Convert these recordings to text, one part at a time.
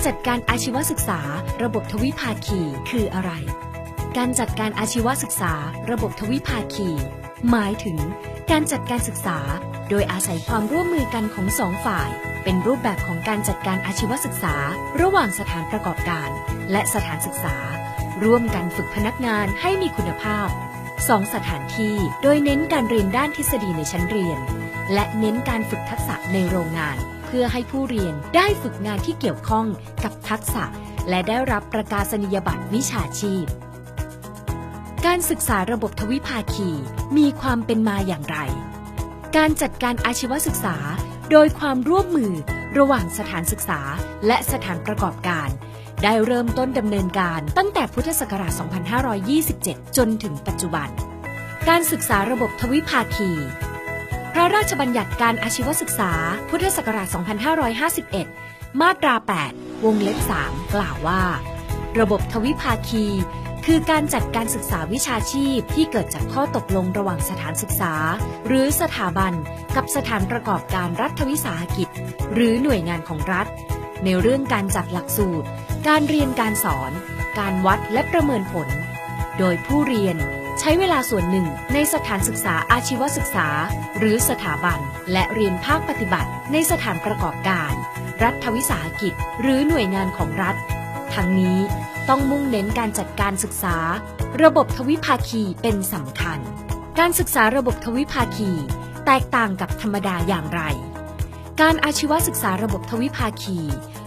การจัดการอาชีวศึกษา ระบบทวิภาคีคืออะไร การจัดการอาชีวศึกษา ระบบทวิภาคี หมายถึง การจัดการศึกษา โดยอาศัยความร่วมมือกันของสองฝ่าย เป็นรูปแบบของการจัดการอาชีวศึกษา ระหว่างสถานประกอบการ และสถานศึกษา ร่วมกันฝึกพนักงานให้มีคุณภาพสองสถานที่โดยเน้นการเรียนด้านทฤษฎีในชั้นเรียน และเน้นการฝึกทักษะในโรงงาน พื่อให้ผู้เรียนได้ฝึกงานที่เกี่ยวข้องกับทักษะ และได้รับประกาศนียบัตรวิชาชีพ การศึกษาระบบทวิภาคีมีความเป็นมาอย่างไร การจัดการอาชีวศึกษา โดยความร่วมมือระหว่างสถานศึกษาและสถานประกอบการ ได้เริ่มต้นดำเนินการตั้งแต่พุทธศักราช 2527 จนถึงปัจจุบัน การศึกษาระบบทวิภาคี พระราชบัญญัติการอาชีวศึกษา พุทธศักราช 2551 มาตรา 8 วงเล็บ 3 กล่าวว่า ระบบทวิภาคี คือการจัดการศึกษาวิชาชีพที่เกิดจากข้อตกลงระหว่างสถานศึกษา หรือสถาบัน กับสถานประกอบการรัฐวิสาหกิจ หรือหน่วยงานของรัฐ ในเรื่องการจัดหลักสูตร การเรียนการสอน การวัดและประเมินผล โดยผู้เรียน ใช้เวลาส่วนหนึ่งในสถานศึกษาอาชีวศึกษา หรือสถาบัน และเรียนภาคปฏิบัติ ในสถานประกอบการ รัฐวิสาหกิจ หรือหน่วยงานของรัฐ ทั้งนี้ต้องมุ่งเน้นการจัดการศึกษา ระบบทวิภาคีเป็นสำคัญ การศึกษาระบบทวิภาคี แตกต่างกับธรรมดาอย่างไร การอาชีวศึกษาระบบทวิภาคี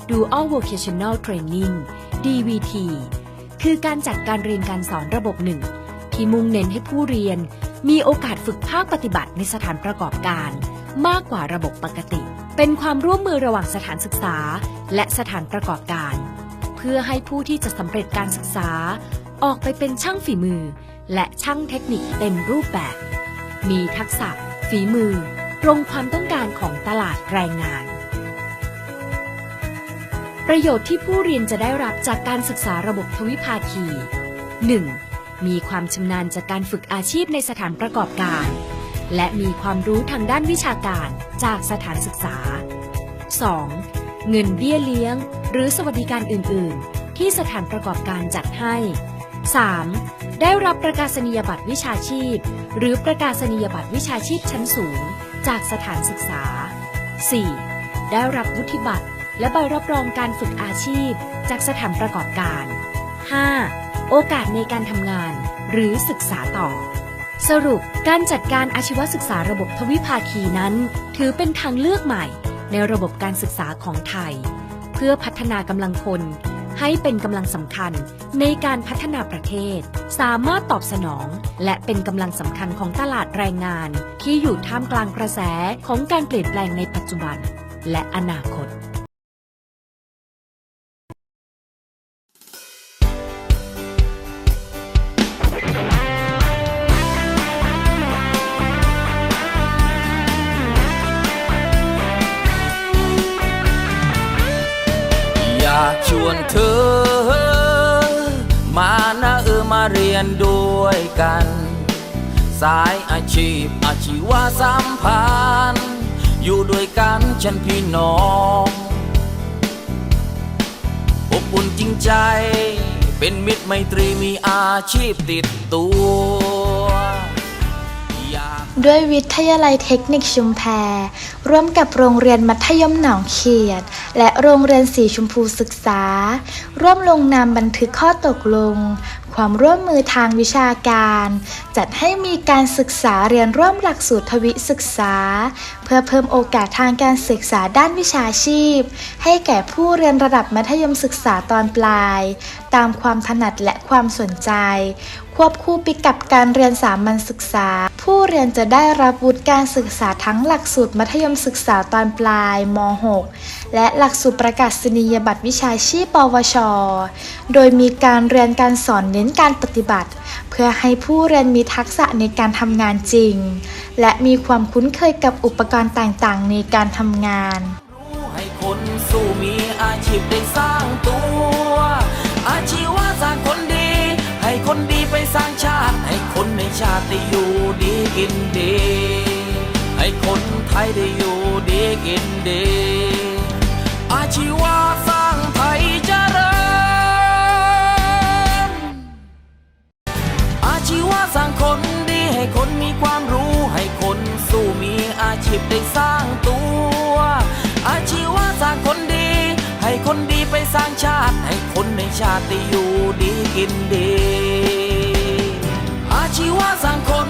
Dual Vocational Training DVT คือการจัดการเรียนการสอนระบบหนึ่ง ที่มุ่งเน้นให้ผู้เรียน มีโอกาสฝึกภาคปฏิบัติในสถานประกอบการ มากกว่าระบบปกติ เป็นความร่วมมือระหว่างสถานศึกษา และสถานประกอบการ เพื่อให้ผู้ที่จะสำเร็จการศึกษา ออกไปเป็นช่างฝีมือ และช่างเทคนิคเต็มรูปแบบ มีทักษะ ฝีมือ ตรงความต้องการของตลาดแรงงานประโยชน์ที่ผู้เรียนจะได้รับจากการศึกษาระบบทวิภาคี 1. มีความชำนาญจากการฝึกอาชีพในสถานประกอบการ และมีความรู้ทางด้านวิชาการจากสถานศึกษา 2. เงินเบี้ยเลี้ยง หรือสวัสดิการอื่น ๆ ที่สถานประกอบการจัดให้ 3. ได้รับประกาศนียบัตรวิชาชีพ หรือประกาศนียบัตรวิชาชีพชั้นสูง จากสถานศึกษา 4. ได้รับวุฒิบัตรและใบรับรองการฝึกอาชีพ จากสถานประกอบการ 5. โอกาสในการทำงาน หรือศึกษาต่อ สรุปการจัดการอาชีวศึกษาระบบทวิภาคีนั้น ถือเป็นทางเลือกใหม่ ในระบบการศึกษาของไทย เพื่อพัฒนากำลังคน ให้เป็นกำลังสำคัญในการพัฒนาประเทศ สามารถตอบสนอง และเป็นกำลังสำคัญของตลาดแรงงาน ที่อยู่ท่ามกลางกระแสของการเปลี่ยนแปลงในปัจจุบัน และอนาคตากชวนเธอ มานะเออมาเรียนด้วยกัน สายอาชีพอาชีวะสัมพันธ์อยู่ด้วยกันฉันพี่น้องอบอุ่นจริงใจ เป็นมิตรไมตรีมีอาชีพติดตัว ด้วยวิทยาลัยเทคนิคชุมแพร่วมกับโรงเรียนมัธยมหนองเขียด และโรงเรียนสีชมพูศึกษา ร่วมลงนามบันทึกข้อตกลง ความร่วมมือทางวิชาการ จัดให้มีการศึกษาเรียนร่วมหลักสูตรทวิศึกษา เพื่อเพิ่มโอกาสทางการศึกษาด้านวิชาชีพ ให้แก่ผู้เรียนระดับมัธยมศึกษาตอนปลาย ตามความถนัดและความสนใจ ควบคู่ไปกับการเรียนสามัญศึกษา ผู้เรียนจะได้รับวุฒิการศึกษาทั้งหลักสูตรมัธยมศึกษาตอนปลายม .6 และหลักสูตรประกาศนียบัตรวิชาชีพ ปวช โดยมีการเรียนการสอนเน้นการปฏิบัติ เพื่อให้ผู้เรียนมีทักษะในการทำงานจริง และมีความคุ้นเคยกับอุปกรณ์ต่างๆ ในการทำงานให้คนสู้มีอาชีพได้สร้างตัว อาชีวะสร้างคนดี ให้คนดีไปสร้างชาติ ให้คนในชาติได้อยู่ กินดี ให้คนไทยได้อยู่ดีกินดี อาชีวะสร้างไทยเจริญ อาชีวะสร้างคนดี ให้คนมีความรู้ให้คนสู้มีอาชีพได้สร้างตัว อาชีวะสร้างคนดี ให้คนดีไปสร้างชาติ ให้คนในชาติได้อยู่ดีกินดี อาชีวะสร้างคน